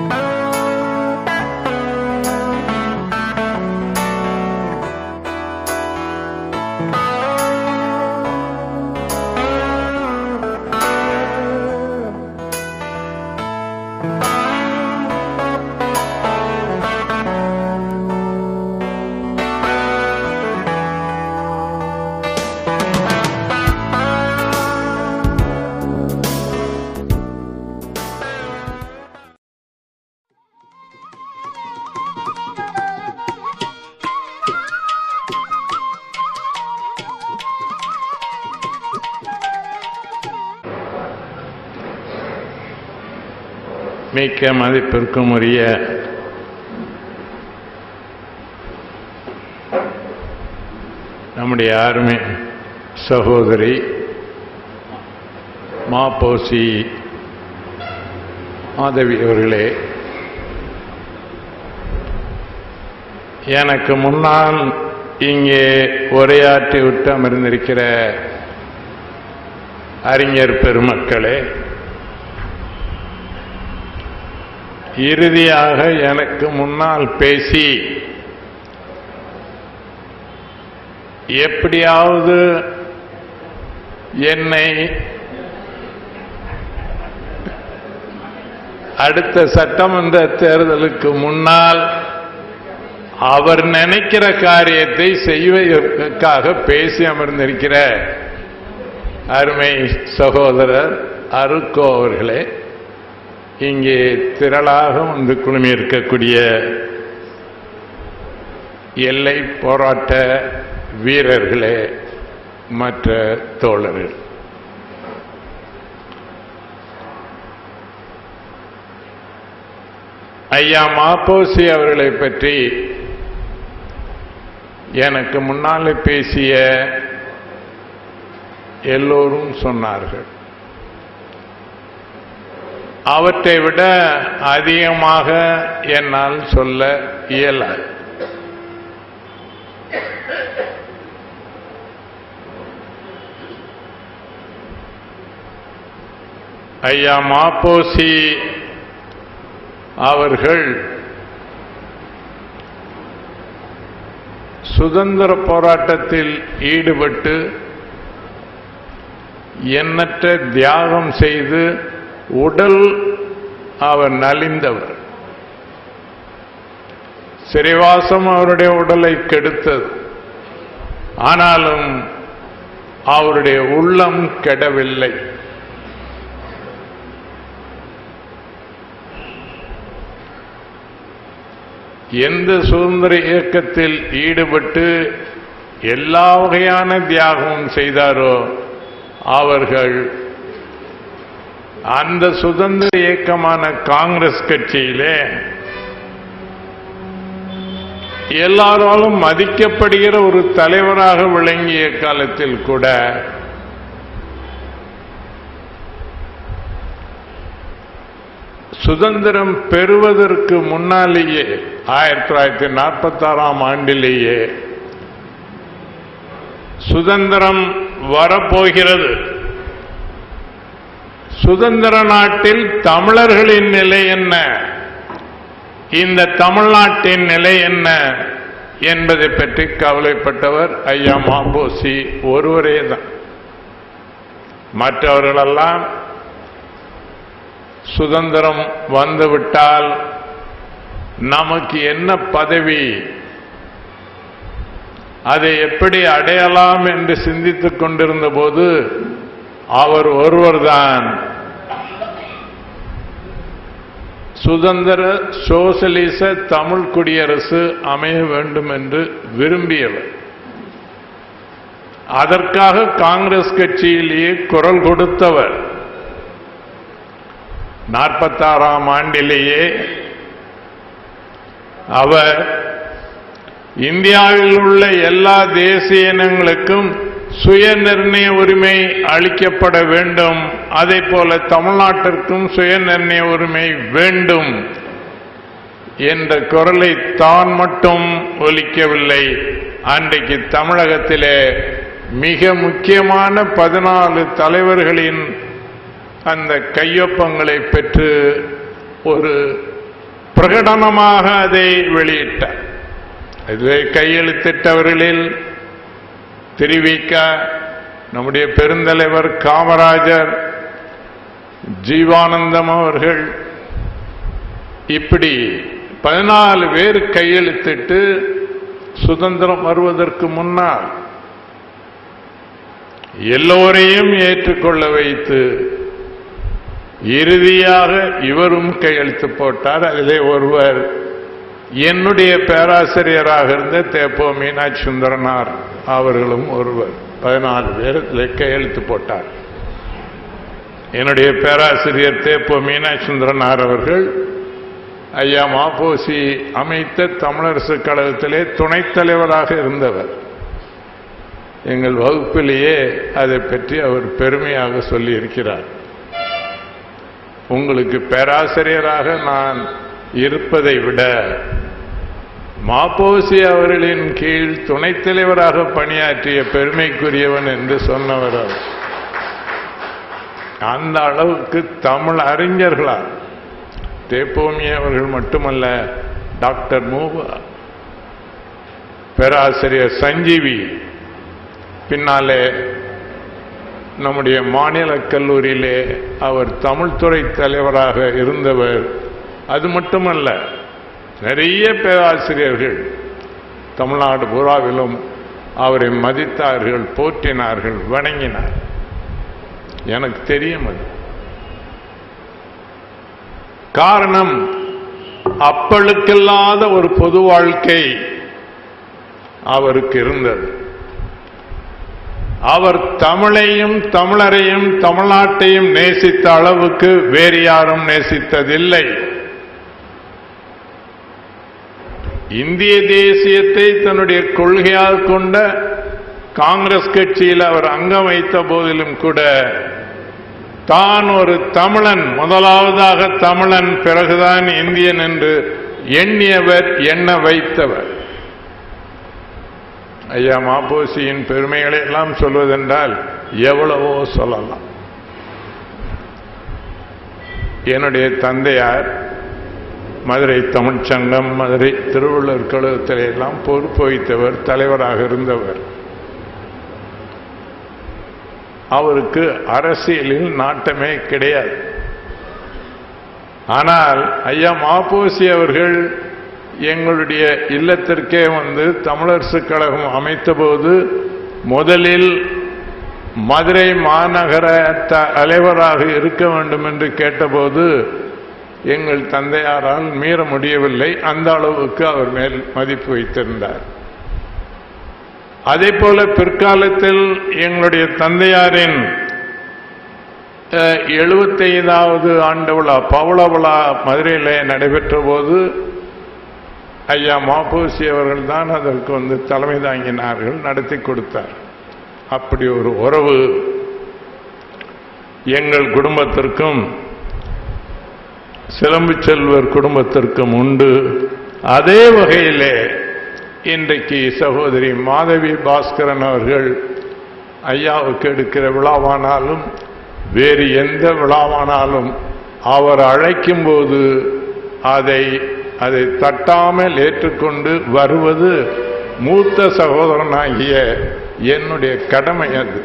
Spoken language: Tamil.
Oh. மிக்க மதிப்பிற்கும் உரிய நம்முடைய அருமை சகோதரி மாப்போசி மாதவி அவர்களே எனக்கு முன்னால் இங்கே உரையாற்றி விட்டு அமர்ந்திருக்கிற அறிஞர் பெருமக்களே இறுதியாக எனக்கு முன்னால் பேசி எப்படியாவது என்னை அடுத்த சட்டமன்ற தேர்தலுக்கு முன்னால் அவர் நினைக்கிற காரியத்தை செய்வதற்காக பேசி அமர்ந்திருக்கிற அருமை சகோதரர் அருக்கோ அவர்களே இங்கே திரளாக வந்து குழுமி இருக்கக்கூடிய எல்லை போராட்ட வீரர்களே மற்ற தோழர்கள். ஐயா மாப்போசி அவர்களை பற்றி எனக்கு முன்னால் பேசிய எல்லோரும் சொன்னார்கள். அவற்றை விட அதிகமாக என்னால் சொல்ல இயலாது. ஐயா மாப்போசி அவர்கள் சுதந்திர போராட்டத்தில் ஈடுபட்டு எண்ணற்ற தியாகம் செய்து உடல் அவர் நலிந்தவர். சிறைவாசம் அவருடைய உடலை கெடுத்தது. ஆனாலும் அவருடைய உள்ளம் கெடவில்லை. எந்த சுதந்திர இயக்கத்தில் ஈடுபட்டு எல்லா வகையான தியாகமும் செய்தாரோ அவர்கள் அந்த சுதந்திர இயக்கமான காங்கிரஸ் கட்சியிலே எல்லாராலும் மதிக்கப்படுகிற ஒரு தலைவராக விளங்கிய காலத்தில் கூட சுதந்திரம் பெறுவதற்கு முன்னாலேயே ஆயிரத்தி தொள்ளாயிரத்தி நாற்பத்தாறாம் ஆண்டிலேயே சுதந்திரம் வரப்போகிறது. சுதந்திர நாட்டில் தமிழர்களின் நிலை என்ன? இந்த தமிழ்நாட்டின் நிலை என்ன என்பதை பற்றி கவலைப்பட்டவர் ஐயா மாம்போசி ஒருவரே தான். மற்றவர்களெல்லாம் சுதந்திரம் வந்துவிட்டால் நமக்கு என்ன பதவி? அதை எப்படி அடையலாம் என்று சிந்தித்துக் கொண்டிருந்த போது அவர் ஒருவர்தான். சுதந்திர சோசலிச தமிழ் குடியரசு அமைய வேண்டும் என்று விரும்பியவர். அதற்காக காங்கிரஸ் கட்சியிலேயே குரல் கொடுத்தவர். நாற்பத்தாறாம் ஆண்டிலேயே அவர் இந்தியாவில் உள்ள எல்லா தேசிய இனங்களுக்கும் சுய நிர்ணய உரிமை அளிக்கப்பட வேண்டும். அதே போல தமிழ்நாட்டிற்கும் சுய நிர்ணய உரிமை வேண்டும் என்ற குரலை தான் மட்டும் ஒலிக்கவில்லை. அன்றைக்கு தமிழகத்திலே மிக முக்கியமான பதினாலு தலைவர்களின் அந்த கையொப்பங்களை பெற்று ஒரு பிரகடனமாக அதை வெளியிட்டார். இதுவே கையெழுத்திட்டவர்களில் தெரிவிக்க நம்முடைய பெருந்தலைவர் காமராஜர் ஜீவானந்தம் அவர்கள் இப்படி பதினாலு பேர் கையெழுத்திட்டு சுதந்திரம் வருவதற்கு முன்னால் எல்லோரையும் ஏற்றுக்கொள்ள வைத்து இறுதியாக இவரும் கையெழுத்து போட்டார். அதிலே ஒருவர் என்னுடைய பேராசிரியராக இருந்த தேப்போ மீனாட்சி சுந்தரனார். அவர்களும் ஒருவர். பதினாலு பேர் கையெழுத்து போட்டார். என்னுடைய பேராசிரியர் தேப்போ மீனாட்சுந்தரனார் அவர்கள் ஐயா மாப்போசி அமைத்த தமிழரசு கழகத்திலே துணைத் தலைவராக இருந்தவர். எங்கள் வகுப்பிலேயே அதை பற்றி அவர் பெருமையாக சொல்லியிருக்கிறார். உங்களுக்கு பேராசிரியராக நான் இருப்பதை விட மாப்போசி அவர்களின் கீழ் துணைத் தலைவராக பணியாற்றிய பெருமைக்குரியவன் என்று சொன்னவர் அந்த அளவுக்கு தமிழ் அறிஞர்களால் தேப்போமி அவர்கள் மட்டுமல்ல டாக்டர் மூவா பேராசிரியர் சஞ்சீவி பின்னாலே நம்முடைய மாநில கல்லூரியிலே அவர் தமிழ்துறை தலைவராக இருந்தவர். அது மட்டுமல்ல நிறைய பேராசிரியர்கள் தமிழ்நாடு பூராவிலும் அவரை மதித்தார்கள் போற்றினார்கள் வணங்கினார். எனக்கு தெரியும் அது. காரணம் அப்பழுக்கில்லாத ஒரு பொது வாழ்க்கை அவருக்கு இருந்தது. அவர் தமிழையும் தமிழரையும் தமிழ்நாட்டையும் நேசித்த அளவுக்கு வேறு யாரும் நேசித்ததில்லை. இந்திய தேசியத்தை தன்னுடைய கொள்கையாக கொண்ட காங்கிரஸ் கட்சியில் அவர் அங்கம் வைத்த போதிலும் கூட தான் ஒரு தமிழன் முதலாவதாக தமிழன் பிறகுதான் இந்தியன் என்று எண்ணியவர் எண்ண வைத்தவர். ஐயா மாப்போசியின் பெருமைகளை எல்லாம் சொல்வதென்றால் எவ்வளவோ சொல்லலாம். என்னுடைய தந்தையார் மதுரை தமிழ்ச்சங்கம் மதுரை திருவள்ளுவர் கழகத்திலே எல்லாம் பொறுப்பு வைத்தவர் தலைவராக இருந்தவர். அவருக்கு அரசியலில் நாட்டமே கிடையாது. ஆனால் ஐயா மாப்போசி அவர்கள் எங்களுடைய இல்லத்திற்கே வந்து தமிழரசு கழகம் அமைத்தபோது முதலில் மதுரை மாநகர தலைவராக இருக்க வேண்டும் என்று கேட்டபோது எங்கள் தந்தையாரால் மீற முடியவில்லை. அந்த அளவுக்கு அவர் மேல் மதிப்பு வைத்திருந்தார். அதே போல பிற்காலத்தில் எங்களுடைய தந்தையாரின் எழுபத்தைந்தாவது ஆண்டு விழா பவள விழா மதுரையில் நடைபெற்ற போது ஐயா மாபூசி அவர்கள் தான் அதற்கு வந்து தலைமை தாங்கினார்கள் நடத்தி கொடுத்தார். அப்படி ஒரு உறவு எங்கள் குடும்பத்திற்கும் சிலம்பு செல்வர் குடும்பத்திற்கும் உண்டு. அதே வகையிலே இன்றைக்கு சகோதரி மாதவி பாஸ்கரன் அவர்கள் ஐயாவுக்கு எடுக்கிற விழாவானாலும் வேறு எந்த விழாவானாலும் அவர் அழைக்கும் போது அதை அதை தட்டாமல் ஏற்றுக்கொண்டு வருவது மூத்த சகோதரனாகிய என்னுடைய கடமை அது.